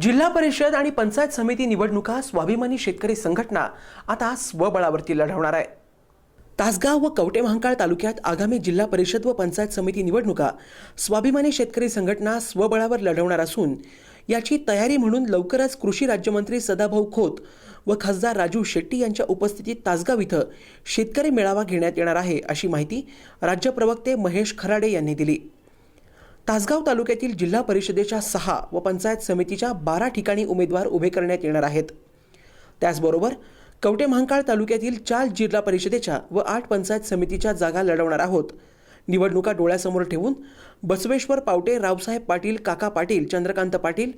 जिल्हा परिषद आणि पंचायत समिती निवडणुका स्वाभिमानी शेतकरी संघटना आता स्वबळावरती लढवणार आहे. तासगाव व कवटेमहांकाळ तालुक्यात आगामी जिल्हा परिषद व पंचायत समिती निवडणुका स्वाभिमानी शेतकरी संघटना स्वबळावर लढवणार असून याची तयारी म्हणून लवकरच कृषी राज्यमंत्री सदाभाऊ खोत व खासदार राजू शेट्टी यांच्या उपस्थितीत तासगाव इथं शेतकरी मेळावा घेण्यात येणार आहे अशी माहिती राज्य प्रवक्ते महेश खराडे यांनी दिली. तासगाव तालुक्यातील जिल्हा परिषदेच्या सहा व पंचायत समितीच्या बारा ठिकाणी उमेदवार उभे करण्यात येणार आहेत. त्याचबरोबर कवटे महांकाळ तालुक्यातील चार जिल्हा परिषदेच्या व आठ पंचायत समितीच्या जागा लढवणार आहोत. निवडणुका डोळ्यासमोर ठेवून बसवेश्वर पावटे रावसाहेब पाटील काका पाटील चंद्रकांत पाटील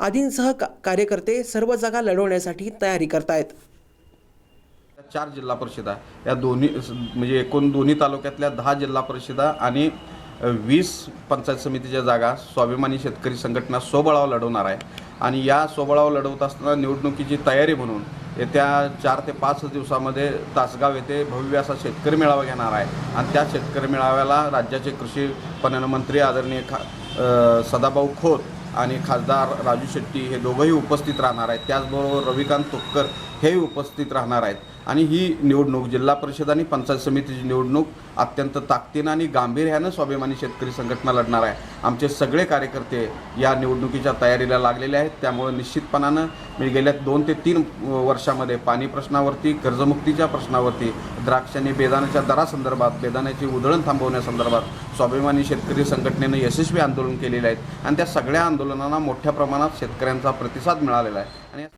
आदींसह का कार्यकर्ते सर्व जागा लढवण्यासाठी तयारी करतायत. चार जिल्हा परिषदा या दोन्ही म्हणजे एकूण दोन्ही तालुक्यातल्या दहा जिल्हा परिषदा आणि वीस पंचायत समितीच्या जागा स्वाभिमानी शेतकरी संघटना स्वबळावर लढवणार आहे. आणि या स्वबळावर लढवत असताना निवडणुकीची तयारी म्हणून येत्या चार ते पाच दिवसामध्ये तासगाव येथे भव्य असा शेतकरी मेळावा घेणार आहे. आणि त्या शेतकरी मेळाव्याला राज्याचे कृषी पणन मंत्री आदरणीय खा सदाभाऊ खोत आणि खासदार राजू शेट्टी हे दोघंही उपस्थित राहणार आहेत. त्याचबरोबर रविकांत तुपकर हेही उपस्थित राहणार आहेत. आणि ही निवडणूक जिल्हा परिषद आणि पंचायत समितीची निवडणूक अत्यंत ताकदीनं आणि गांभीर्यानं स्वाभिमानी शेतकरी संघटना लढणार आहे. आमचे सगळे कार्यकर्ते या निवडणुकीच्या तयारीला लागलेले आहेत. त्यामुळे निश्चितपणानं मी गेल्या दोन ते तीन वर्षामध्ये पाणी प्रश्नावरती कर्जमुक्तीच्या प्रश्नावरती द्राक्ष आणि बेदाण्याच्या दरासंदर्भात बेदाण्याची उधळण थांबवण्यासंदर्भात स्वाभिमानी शेतकरी संघटनेनं यशस्वी आंदोलन केलेले आहेत आणि त्या सगळ्या आंदोलनांना मोठ्या प्रमाणात शेतकऱ्यांचा प्रतिसाद मिळालेला आहे. आणि